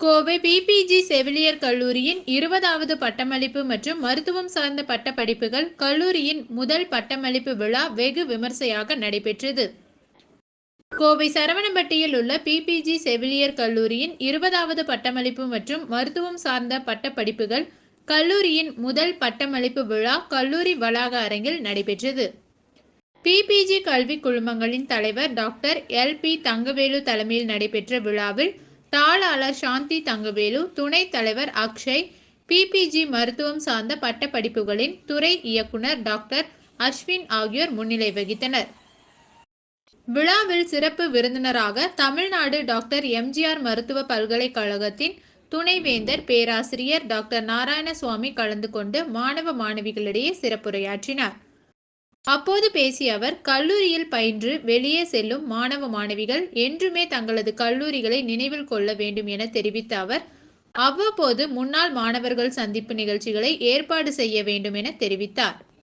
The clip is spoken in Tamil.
கோவை பிபிஜி செவிலியர் கல்லூரியின் இருபதாவது பட்டமளிப்பு மற்றும் மருத்துவம் சார்ந்த பட்டப்படிப்புகள் கல்லூரியின் முதல் பட்டமளிப்பு விழா வெகு விமர்சையாக நடைபெற்றது. கோவை சரவணம்பட்டியில் உள்ள பிபிஜி செவிலியர் கல்லூரியின் இருபதாவது பட்டமளிப்பு மற்றும் மருத்துவம் சார்ந்த பட்டப்படிப்புகள் கல்லூரியின் முதல் பட்டமளிப்பு விழா கல்லூரி வளாக அரங்கில் நடைபெற்றது பிபிஜி கல்வி குழுமங்களின் தலைவர் டாக்டர் எல் பி தங்கவேலு தலைமையில் நடைபெற்ற விழாவில் தாளாளர் சாந்தி தங்கவேலு துணைத் தலைவர் அக்ஷய் பிபிஜி மருத்துவம் சார்ந்த பட்டப்படிப்புகளின் துறை இயக்குனர் டாக்டர் அஸ்வின் ஆகியோர் முன்னிலை வகித்தனர். விழாவில் சிறப்பு விருந்தினராக தமிழ்நாடு டாக்டர் எம்ஜிஆர் மருத்துவ பல்கலைக்கழகத்தின் துணைவேந்தர் பேராசிரியர் டாக்டர் நாராயணசுவாமி கலந்து கொண்டு மாணவ மாணவிகளிடையே சிறப்புரையாற்றினார். அப்போது பேசிய அவர் கல்லூரியில் பயின்று வெளியே செல்லும் மாணவ மாணவிகள் என்றுமே தங்களது கல்லூரிகளை நினைவில் கொள்ள வேண்டும் என தெரிவித்த அவர் அவ்வப்போது முன்னாள் மாணவர்கள் சந்திப்பு நிகழ்ச்சிகளை ஏற்பாடு செய்ய வேண்டும் என தெரிவித்தார்.